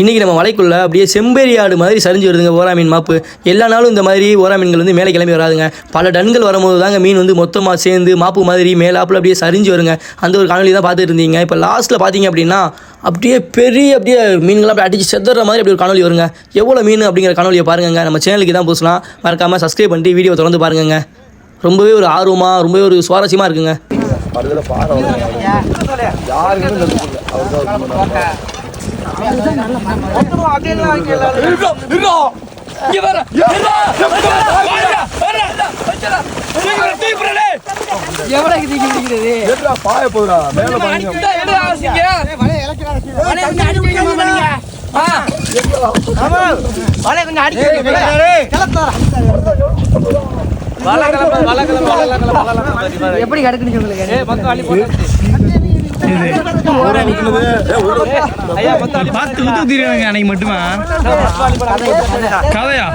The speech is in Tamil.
இன்றைக்கி நம்ம மலைக்குள்ளே அப்படியே செம்பேரி ஆடு மாதிரி சரிஞ்சு வருதுங்க ஓரா மீன் மாப்பு. எல்லா நாளும் இந்த மாதிரி ஓரா மீன்கள் வந்து மேலே கிளம்பி வராதுங்க. பல டன்கள் வரும்போது தாங்க மீன் வந்து மொத்தமாக சேர்ந்து மாப்பு மாதிரி மேலாப்பில் அப்படியே சரிஞ்சு வருங்க. அந்த ஒரு காணொலி தான் பார்த்துட்டு இருந்தீங்க. இப்போ லாஸ்ட்டில் பார்த்தீங்க அப்படின்னா அப்படியே பெரிய அப்படியே மீன்கள்லாம் அப்படியே அடிச்சு செத்துற மாதிரி அப்படி ஒரு காணொலி வருங்க. எவ்வளோ மீன் அப்படிங்கிற காணொலியை பாருங்க நம்ம சேனலுக்கு தான் புதுசுலாம். மறக்காமல் சப்ஸ்கிரைப் பண்ணிட்டு வீடியோ தொடர்ந்து பாருங்க ரொம்பவே ஒரு ஆர்வமாக ரொம்பவே ஒரு சுவாரஸ்யமாக இருக்குங்க. பாய போதுடா? மேல பாருங்க. எப்படி கிடக்குன்னு சொல்லுங்க பார்த்து ஊத்து தெரியுங்க அன்னைக்கு மட்டுமா? கதையா?